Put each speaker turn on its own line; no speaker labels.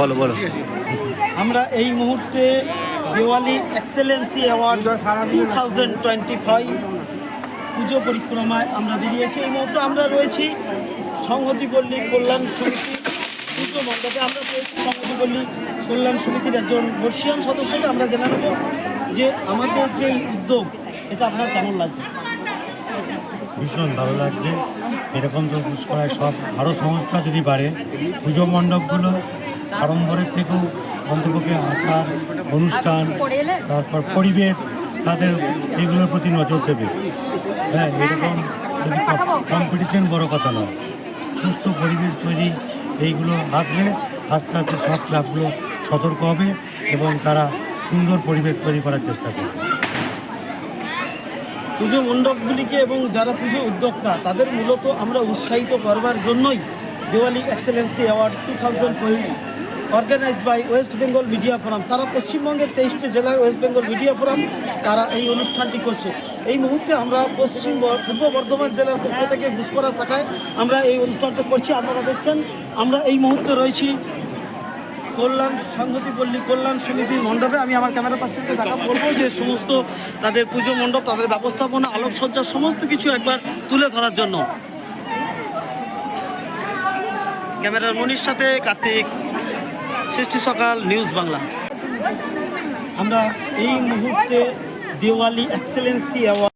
বলো বলো।
আমরা এই মুহূর্তে Diwali excellency award two thousand twenty five পুজো পরিক্রমায় আমরা বেরিয়েছি। এই মুহূর্তে আমরা রয়েছি সংহতি সংহতিপল্লী কল্যাণ সমিতি পুজো মণ্ডপে। আমরা রয়েছি সংহতিপল্লী কল্যাণ সমিতির একজন বর্ষিয়ান সদস্যকে আমরা জেনে নেব যে আমাদের যে উদ্যোগ, এটা আপনার কেমন লাগছে?
ভীষণ ভালো লাগছে। এরকম তো পুষ্করায় সব আরও সংস্থা যদি বাড়ে, পুজো মণ্ডপগুলো আড়ম্বরের থেকেও অন্তপক্ষে আচার, অনুষ্ঠান, তারপর পরিবেশ, তাদের এগুলোর প্রতি নজর দেবে। হ্যাঁ এরকম যদি কম্পিটিশন বড় কথা নয়। সুস্থ পরিবেশ তৈরি এইগুলো আসলে আস্তে আস্তে সব ক্লাবগুলো সতর্ক হবে এবং তারা সুন্দর পরিবেশ তৈরি করার চেষ্টা করবে।
পুজো মণ্ডপগুলিকে এবং যারা পুজো উদ্যোক্তা, তাদের মূলত আমরা উৎসাহিত করবার জন্যই Diwali excellency award two thousand twenty. Organise by West Bengal media forum সারা পশ্চিমবঙ্গের তেইশটি জেলায় ওয়েস্ট বেঙ্গল মিডিয়া ফোরাম তারা এই অনুষ্ঠানটি করছে। এই মুহূর্তে আমরা পশ্চিম পূর্ব বর্ধমান জেলার পক্ষ থেকে ঘুষকরা শাখায় আমরা এই অনুষ্ঠানটা করছি। আপনারা দেখছেন, আমরা এই মুহূর্তে রয়েছি কল্যাণ সংহতিপল্লী কল্যাণ সমিতির মণ্ডপে আমি আমার ক্যামেরা পাশে দেখা বলব যে সমস্ত তাদের পুজো মণ্ডপ, তাদের ব্যবস্থাপনা, আলোকসজ্জা, সমস্ত কিছু একবার তুলে ধরার জন্য। ক্যামেরার মনির সাথে কার্তিক, সৃষ্টি সকাল, নিউজ বাংলা। আমরা এই মুহূর্তে দেওয়ালি এক্সেলেন্সি অ্যাওয়ার্ড